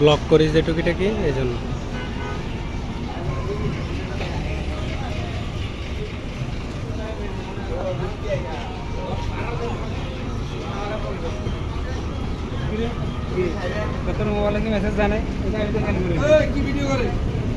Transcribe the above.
Block করিস যেটুকিটা কি এই জন্য। তোর মোবাইলে কি মেসেজ জানাই কি ভিডিও করে।